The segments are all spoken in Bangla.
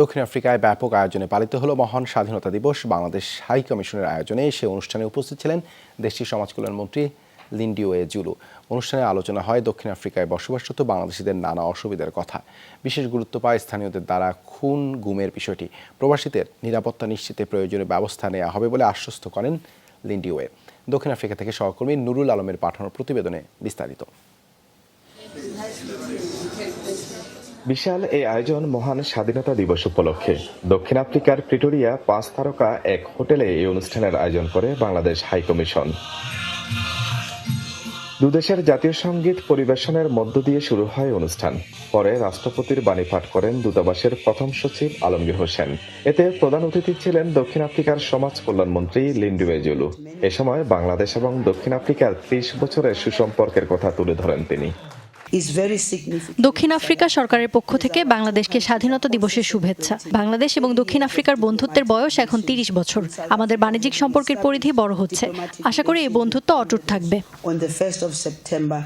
দক্ষিণ আফ্রিকায় ব্যাপক আয়োজনে পালিত হলো মহান স্বাধীনতা দিবস। বাংলাদেশ হাই কমিশনের আয়োজনে সে অনুষ্ঠানে উপস্থিত ছিলেন দেশটির সমাজ কল্যাণ মন্ত্রী লিন্ডিওয়ে জুলু। অনুষ্ঠানে আলোচনা হয় দক্ষিণ আফ্রিকায় বসবাসরত বাংলাদেশিদের নানা অসুবিধার কথা। বিশেষ গুরুত্ব পায় স্থানীয়দের দ্বারা খুন, গুমের বিষয়টি। প্রবাসীদের নিরাপত্তা নিশ্চিতে প্রয়োজনীয় ব্যবস্থা নেওয়া হবে বলে আশ্বস্ত করেন লিন্ডিওয়ে দক্ষিণ আফ্রিকা থেকে সহকর্মী নুরুল আলমের পাঠানো প্রতিবেদনে বিস্তারিত। বিশাল এই আয়োজন মহান স্বাধীনতা দিবস উপলক্ষে। দক্ষিণ আফ্রিকার প্রিটোরিয়া পাঁচ তারকা, এক হোটেলে এই অনুষ্ঠানের আয়োজন করে বাংলাদেশ হাই কমিশন। দুদেশের জাতীয় সংগীত পরিবেশনের মধ্য দিয়ে শুরু হয় অনুষ্ঠান। পরে রাষ্ট্রপতির বাণী পাঠ করেন দূতাবাসের প্রথম সচিব আলমগীর হোসেন। এতে প্রধান অতিথি ছিলেন দক্ষিণ আফ্রিকার সমাজ কল্যাণ মন্ত্রী লিন্ডুয়ে জুলু এ সময় বাংলাদেশ এবং দক্ষিণ আফ্রিকার ত্রিশ বছরের সুসম্পর্কের কথা তুলে ধরেন তিনি. দক্ষিণ আফ্রিকা সরকারের পক্ষ থেকে বাংলাদেশকে স্বাধীনতা দিবসের শুভেচ্ছা। বাংলাদেশ এবং দক্ষিণ আফ্রিকার বন্ধুত্বের বয়স এখন তিরিশ বছর। আমাদের বাণিজ্যিক সম্পর্কের পরিধি বড় হচ্ছে। আশা করি এই বন্ধুত্ব অটুট থাকবে। On the 1st of September,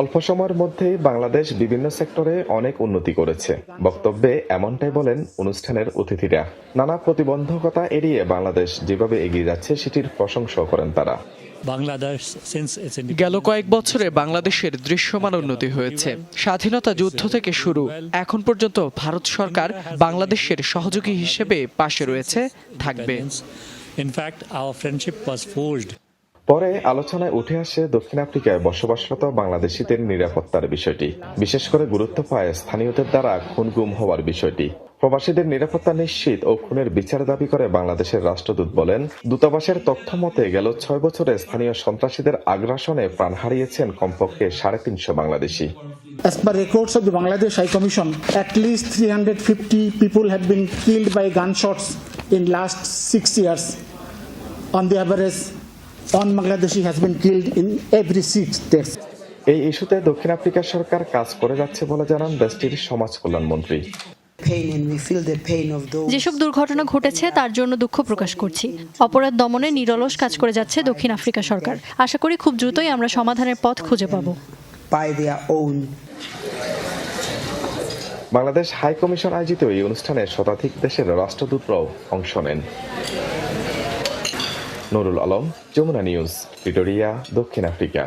অল্প সময়ের মধ্যেই বাংলাদেশ বিভিন্ন সেক্টরে অনেক উন্নতি করেছে। বক্তব্যে এমনটাই বলেন অনুষ্ঠানের অতিথিরা। নানা প্রতিবন্ধকতা এড়িয়ে বাংলাদেশ যেভাবে এগিয়ে যাচ্ছে সেটির প্রশংসাও করেন তারা। গেল কয়েক বছরে বাংলাদেশের দৃশ্যমান উন্নতি হয়েছে। স্বাধীনতা যুদ্ধ থেকে শুরু। এখন পর্যন্ত ভারত সরকার বাংলাদেশের সহযোগী হিসেবে পাশে রয়েছে থাকবে। পরে আলোচনায় উঠে আসে দক্ষিণ আফ্রিকায় বসবাসরত বাংলাদেশিদের নিরাপত্তার বিষয়টি। বিশেষ করে গুরুত্ব পায় স্থানীয়দের দ্বারা খুন গুম হওয়ার বিষয়টি। প্রবাসীদের নিরাপত্তা নিশ্চিত ও খুনের বিচার দাবি করে বাংলাদেশের রাষ্ট্রদূত বলেন দূতাবাসের তথ্য মতে গেল ছয় বছরে স্থানীয় সন্ত্রাসীদের আগ্রাসনে প্রাণ হারিয়েছেন কমপক্ষে সাড়ে তিনশো Bangladeshi As per records of the Bangladesh High Commission, at least 350 people have been killed by gunshots in last six years. On the average, one Bangladeshi has been killed in every six days. এই ইস্যুতে দক্ষিণ আফ্রিকা সরকার কাজ করে যাচ্ছে বলে জানান দেশটির সমাজ কল্যাণ মন্ত্রী যেসব দুর্ঘটনা ঘটেছে তার জন্য দুঃখ প্রকাশ করছি। অপরাধ দমনে নিরলস কাজ করে যাচ্ছে দক্ষিণ আফ্রিকা সরকার। আশা করি খুব দ্রুতই আমরা সমাধানের পথ খুঁজে পাবো. বাংলাদেশ হাই কমিশন আয়োজিত এই অনুষ্ঠানে শতাধিক দেশের রাষ্ট্রদূতরাও অংশ নেন। নুরুল আলম যমুনা নিউজ ভিটোরিয়া দক্ষিণ আফ্রিকা।